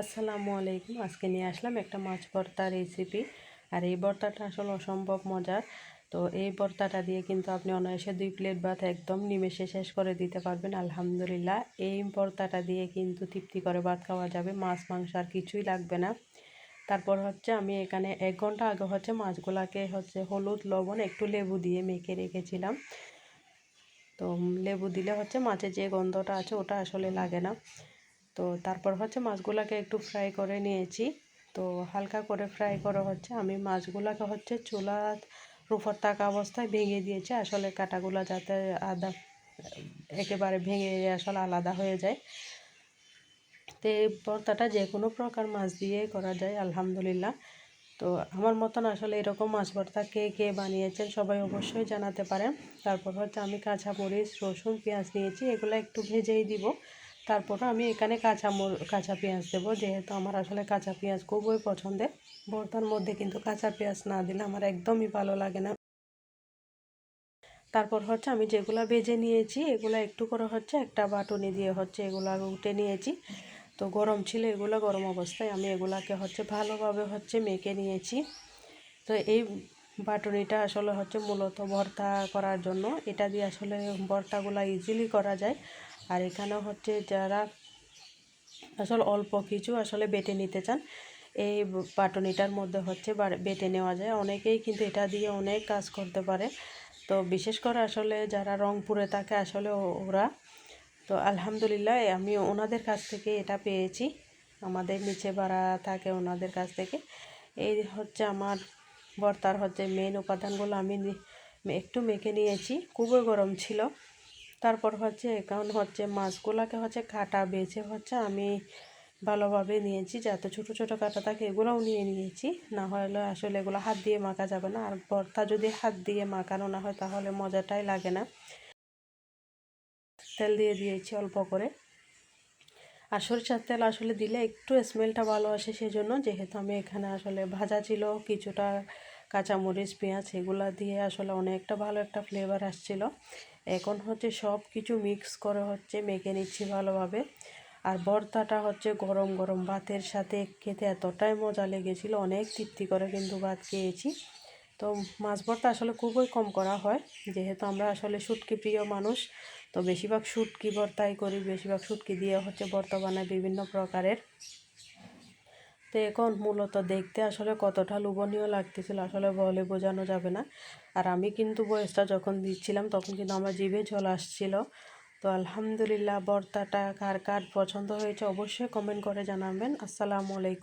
আসসালামু আলাইকুম। আজকে নিয়ে আসলাম একটা মাছ ভর্তা রেসিপি আর এই ভর্তাটা আসলে অসম্ভব মজার। তো এই ভর্তাটা দিয়ে কিন্তু আপনি অনায়াসে দুই প্লেট ভাত একদম নিমেষে শেষ করে দিতে পারবেন। আলহামদুলিল্লাহ, এই ভর্তাটা দিয়ে কিন্তু তৃপ্তি করে ভাত খাওয়া যাবে। মাছ, মাংস আর কিছুই লাগবে না। তারপর হচ্ছে আমি এখানে এক ঘণ্টা আগে হচ্ছে মাছগুলাকে হচ্ছে হলুদ, লবণ, একটু লেবু দিয়ে মেখে রেখেছিলাম। তো লেবু দিলে হচ্ছে মাছের যে গন্ধটা আছে, ওটা আসলে লাগে না। তো তারপর হচ্ছে মাছগুলোকে একটু ফ্রাই করে নিয়েছি। তো হালকা করে ফ্রাই করা হচ্ছে। আমি মাছগুলোকে হচ্ছে চুলা রুফর থাকা অবস্থায় ভেঙে দিয়েছি। আসলে কাটাগুলো যাতে আদা, একেবারে ভেঙে আসলে আলাদা হয়ে যায়। তো এই ভর্তাটা যে কোনো প্রকার মাছ দিয়ে করা যায়, আলহামদুলিল্লাহ। তো আমার মতন আসলে এরকম মাছ ভর্তা কে কে বানিয়েছেন সবাই অবশ্যই জানাতে পারেন। তারপর হচ্ছে আমি কাঁচা মরিচ রসুন, পেঁয়াজ নিয়েছি। এগুলো একটু ভেজেই দিব। তারপর আমি এখানে কাঁচা কাঁচা পেঁয়াজ দেবো। যেহেতু আমার আসলে কাঁচা পেঁয়াজ খুবই পছন্দের ভর্তার মধ্যে কিন্তু কাঁচা পেঁয়াজ না দিলে আমার একদমই ভালো লাগে না। তারপর হচ্ছে আমি যেগুলো ভেজে নিয়েছি, এগুলো একটু করে হচ্ছে একটা বাটুনি দিয়ে হচ্ছে এগুলো উঠে নিয়েছি। তো গরম ছিল এগুলো গরম অবস্থায় আমি এগুলাকে হচ্ছে ভালোভাবে হচ্ছে মেখে নিয়েছি। তো এই বাটুনিটা আসলে হচ্ছে মূলত ভর্তা করার জন্য। এটা দিয়ে আসলে ভর্তাগুলো ইজিলি করা যায়। আর এখানে হচ্ছে যারা আসলে অল্প কিছু আসলে বেটে নিতে চান, এই পাটনিটার মধ্যে হচ্ছে বেটে নেওয়া যায়। অনেকেই কিন্তু এটা দিয়ে অনেক কাজ করতে পারে। তো বিশেষ করে আসলে যারা রংপুরে থাকে আসলে ওরা, তো আলহামদুলিল্লাহ আমি ওনাদের কাছ থেকে এটা পেয়েছি। আমাদের নিচে ভাড়া থাকে ওনাদের কাছ থেকে। এই হচ্ছে আমার বর্তার হচ্ছে মেন উপাদানগুলো আমি একটু মেখে নিয়েছি। খুবই গরম ছিল। তারপর হচ্ছে এখন হচ্ছে মাছগুলোকে হচ্ছে কাটা, বেছে হচ্ছে আমি ভালোভাবে নিয়েছি, যাতে ছোটো ছোটো কাটা থাকে এগুলোও নিয়ে নিয়েছি। না হলে আসলে এগুলো হাত দিয়ে মাখা যাবে না। আর ভর্তা যদি হাত দিয়ে মাখানো না হয় তাহলে মজাটাই লাগে না। তেল দিয়ে দিয়েছি অল্প করে। আর সরিষার তেল আসলে দিলে একটু স্মেলটা ভালো আসে সেজন্য, যেহেতু আমি এখানে আসলে ভাজা ছিল, কিছুটা কাঁচামরিচ, পেঁয়াজ এগুলো দিয়ে আসলে অনেকটা ভালো একটা ফ্লেভার আসছিল। এখন হচ্ছে সব কিছু মিক্স করে হচ্ছে মেখে নিচ্ছি ভালোভাবে। আর ভর্তাটা হচ্ছে গরম গরম ভাতের সাথে খেতে এতটাই মজা লেগেছিল, অনেক তৃপ্তি করে কিন্তু ভাত খেয়েছি। তো মাছ ভর্তা আসলে খুবই কম করা হয়, যেহেতু আমরা আসলে শুটকি প্রিয় মানুষ, তো বেশিরভাগ শুটকি ভর্তাই করি, বেশিরভাগ শুটকি দিয়ে হচ্ছে ভর্তা বানায় বিভিন্ন প্রকারের। তো এখন মূলত দেখতে আসলে কতটা লোভনীয় লাগতেছিল, আসলে বলে বোঝানো যাবে না। আর আমি কিন্তু বয়সটা যখন দিচ্ছিলাম, তখন কিন্তু আমার জিভে জল আসছিল। তো আলহামদুলিল্লাহ, বর্তাটা কার কার পছন্দ হয়েছে অবশ্যই কমেন্ট করে জানাবেন। আসসালামু আলাইকুম।